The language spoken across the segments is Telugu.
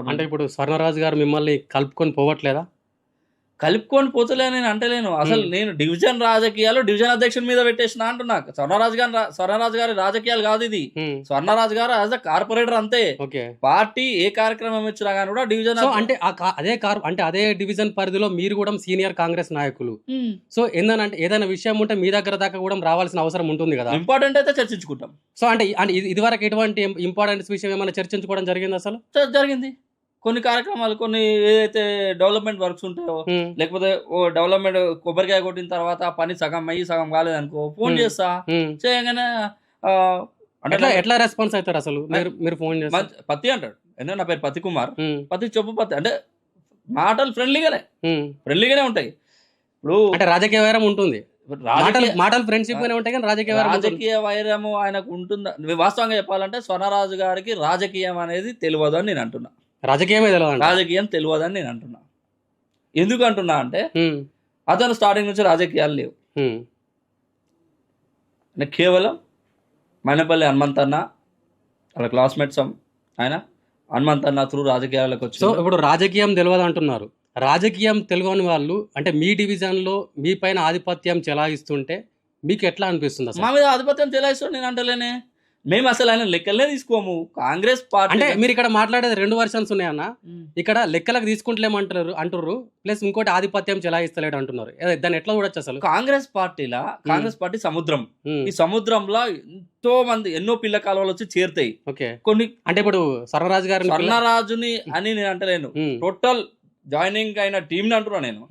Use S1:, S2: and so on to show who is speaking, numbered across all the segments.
S1: అంటే ఇప్పుడు స్వర్ణరాజు గారు మిమ్మల్ని కలుపుకొని పోవట్లేదా?
S2: కలుపుకొని పోతలే నేను అంటలేను. అసలు. నేను డివిజన్ రాజకీయాలు డివిజన్ అధ్యక్షుడి మీద పెట్టేసిన అంటున్నా. స్వర్ణరాజు గారి స్వర్ణరాజు గారి రాజకీయాలు కాదు ఇది. స్వర్ణరాజు గారు యాజ్ అ కార్పొరేటర్ అంతే.
S1: ఓకే.
S2: పార్టీ ఏ కార్యక్రమం ఇచ్చినా కానీ కూడా డివిజన్
S1: సో అంటే అదే కార్ అంటే అదే డివిజన్ పరిధిలో మీరు కూడా సీనియర్ కాంగ్రెస్ నాయకులు. సో ఏందనంటే ఏదైనా విషయం ఉంటే మీ దగ్గర దాకా కూడా రావాల్సిన అవసరం ఉంటుంది కదా?
S2: ఇంపార్టెంట్ అయితే చర్చించుకుంటాం.
S1: సో అంటే అంటే ఇది- ఇదివరకు ఎటువంటి ఇంపార్టెంట్ విషయం ఏమైనా చర్చించుకోవడం జరిగింది అసలు?
S2: జరిగింది. కొన్ని కార్యక్రమాలు కొన్ని ఏదైతే డెవలప్మెంట్ వర్క్స్ ఉంటాయో
S1: హ్మ్.
S2: లేకపోతే ఓ డెవలప్మెంట్ కొబ్బరికాయ కొట్టిన తర్వాత పని సగం అయ్యి సగం కాలేదనుకో ఫోన్
S1: మ్మ్.
S2: చేస్తా
S1: హ్మ్.
S2: చేయగానే
S1: ఎట్లా ఎట్లా రెస్పాన్స్ అవుతారు అసలు మీరు మీరు ఫోన్ చేస్తారు
S2: పత్తి అంటాడు ఎందుకంటే నా పేరు పత్తి కుమార్. పత్తి చెప్పు పత్తి అంటే మాటలు ఫ్రెండ్లీగానే. ఫ్రెండ్లీగానే ఉంటాయి ఇప్పుడు
S1: అంటే రాజకీయ వైరం ఉంటుంది మాటలు ఫ్రెండ్షిప్ గానే ఉంటాయి కానీ రాజకీయ.
S2: రాజకీయ వైరము ఆయనకు ఉంటుందా వాస్తవంగా చెప్పాలంటే స్వర్ణరాజు గారికి రాజకీయం అనేది తెలియదు అని నేను అంటున్నా
S1: రాజకీయమే తెలియదు
S2: రాజకీయం తెలియదు అని నేను అంటున్నా. ఎందుకు అంటున్నా అంటే అతను స్టార్టింగ్ నుంచి రాజకీయాలు లేవు. అంటే కేవలం మైనపల్లి హనుమంతన్న వాళ్ళ క్లాస్మేట్స్ ఆయన హనుమంతన్న త్రూ రాజకీయాలకు వచ్చి
S1: సో ఇప్పుడు రాజకీయం తెలియదు అంటున్నారు రాజకీయం తెలియని వాళ్ళు అంటే మీ డివిజన్లో మీ పైన ఆధిపత్యం చెలాయిస్తుంటే మీకు ఎట్లా అనిపిస్తుంది
S2: మా మీద ఆధిపత్యం చెలాయిస్తాడు నేను అంటలేనే. మేము అసలు ఆయన లెక్కలనే తీసుకోము. కాంగ్రెస్ పార్టీ
S1: అంటే మీరు ఇక్కడ మాట్లాడేది రెండు వర్షన్స్ ఉన్నాయన్న ఇక్కడ లెక్కలకు తీసుకుంటలేమంటారు అంటుర్రు. ప్లస్ ఇంకోటి ఆధిపత్యం చెలాయిస్తలేడు అంటున్నారు. దాన్ని ఎట్లా చూడొచ్చు అసలు?
S2: కాంగ్రెస్ పార్టీలా కాంగ్రెస్ పార్టీ సముద్రం. ఈ సముద్రంలో ఎంతో మంది ఎన్నో పిల్ల కాలువలు వచ్చి చేరుతాయి.
S1: ఓకే.
S2: కొన్ని
S1: అంటే ఇప్పుడు స్వర్ణరాజు గారిని పిల్ల-
S2: స్వర్ణరాజుని అని నేను అంటలేను. టోటల్ జాయినింగ్ అయిన టీం అంటున్నా నేను.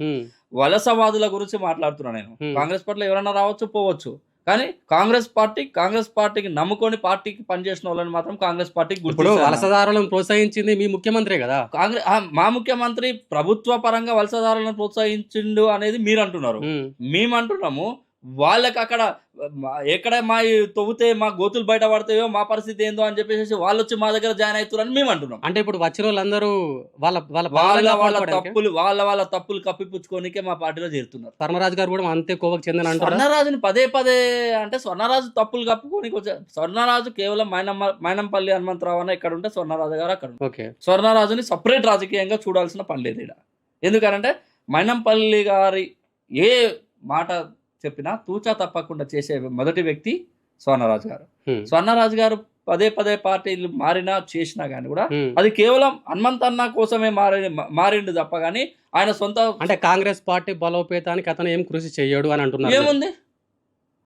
S2: వలసవాదుల గురించి మాట్లాడుతున్నా నేను. కాంగ్రెస్ పార్టీలో ఎవరైనా రావచ్చు పోవచ్చు. కానీ కాంగ్రెస్ పార్టీ కాంగ్రెస్ పార్టీకి నమ్ముకొని పార్టీకి పనిచేసిన వాళ్ళని మాత్రం కాంగ్రెస్ పార్టీకి
S1: ఇప్పుడు
S2: గుర్తిస్తాను.
S1: వలసదారులను ప్రోత్సహించింది మీ ముఖ్యమంత్రి కదా?
S2: కాంగ్రెస్ మా ముఖ్యమంత్రి ప్రభుత్వ పరంగా వలసదారులను ప్రోత్సహించిండు అనేది మీరు అంటున్నారు మేము. అంటున్నాము వాళ్ళకి అక్కడ ఎక్కడ మా తవ్వుతే మా గోతులు బయట పడతాయో మా పరిస్థితి ఏందో అని చెప్పేసి వాళ్ళు వచ్చి మా దగ్గర జాయిన్ అవుతారని మేము అంటున్నాం.
S1: అంటే ఇప్పుడు వచ్చిన వాళ్ళందరూ వాళ్ళ వాళ్ళ
S2: వాళ్ళ వాళ్ళ? తప్పులు వాళ్ళ వాళ్ళ తప్పులు కప్పిపుచ్చుకోనికే మా పార్టీలో చేరుతున్నారు.
S1: స్వర్ణరాజు గారు కూడా అంతే కోవకు చెందిన
S2: స్వర్ణరాజుని పదే పదే అంటే స్వర్ణరాజు తప్పులు కప్పుకోనికి వచ్చా స్వర్ణరాజు కేవలం మైనమ్మ మైనంపల్లి హనుమంతరావు అన్న ఇక్కడ ఉంటే స్వర్ణరాజు గారు అక్కడ.
S1: ఓకే.
S2: స్వర్ణరాజుని సపరేట్ రాజకీయంగా చూడాల్సిన పని లేదు ఇక్కడ ఎందుకనంటే మైనంపల్లి గారి ఏ మాట చెప్పినా తూచా తప్పకుండా చేసే మొదటి వ్యక్తి స్వర్ణరాజు గారు. స్వర్ణరాజు గారు పదే పదే పార్టీలు మారినా చేసినా కానీ కూడా. అది కేవలం హనుమంతన్న కోసమే మారి మారిండు తప్ప కానీ ఆయన సొంత
S1: అంటే కాంగ్రెస్ పార్టీ బలోపేతానికి అతను ఏం కృషి చెయ్యడు అని అంటున్నారు.
S2: ఏముంది?